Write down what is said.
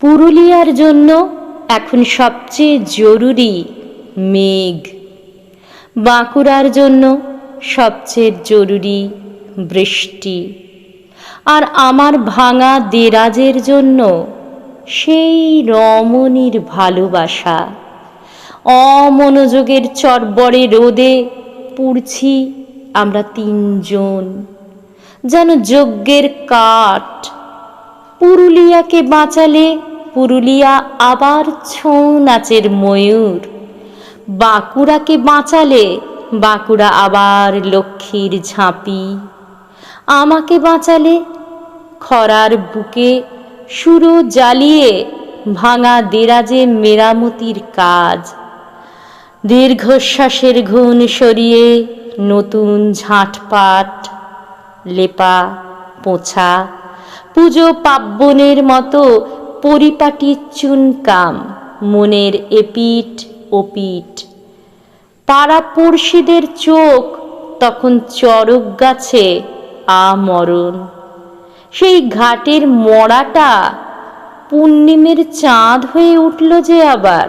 পুরুলিয়ার জন্য এখন সবচেয়ে জরুরি মেঘ। বাঁকুড়ার জন্য সবচেয়ে জরুরি বৃষ্টি। আর আমার ভাঙা দেরাজের জন্য সেই রমণীর ভালোবাসা। অমনোযোগের চরবরে রোদে পুড়ছি আমরা তিনজন। যেন যজ্ঞের কাঠ পুরুলিয়াকে বাঁচালে পুরুলিয়া আবার ছৌ নাচের ময়ূর। বাঁকুড়াকে বাঁচালে বাঁকুড়া আবার লক্ষ্মীর ঝাঁপি। আমাকে বাঁচালে খরার বুকে সুরো জ্বালিয়ে ভাঙা দেরাজে মেরামতির কাজ। দীর্ঘশ্বাসের ঘুণ সরিয়ে নতুন ঝাঁটপাট লেপা পোছা পুজো পার্বণের মতো পরিপাটি চুনকাম, মনের এপিট ওপিট পাড়া পড়শিদের চোখ তখন চরক গাছে আমরণ। সেই ঘাটের মড়াটা পূর্ণিমের চাঁদ হয়ে উঠল যে আবার।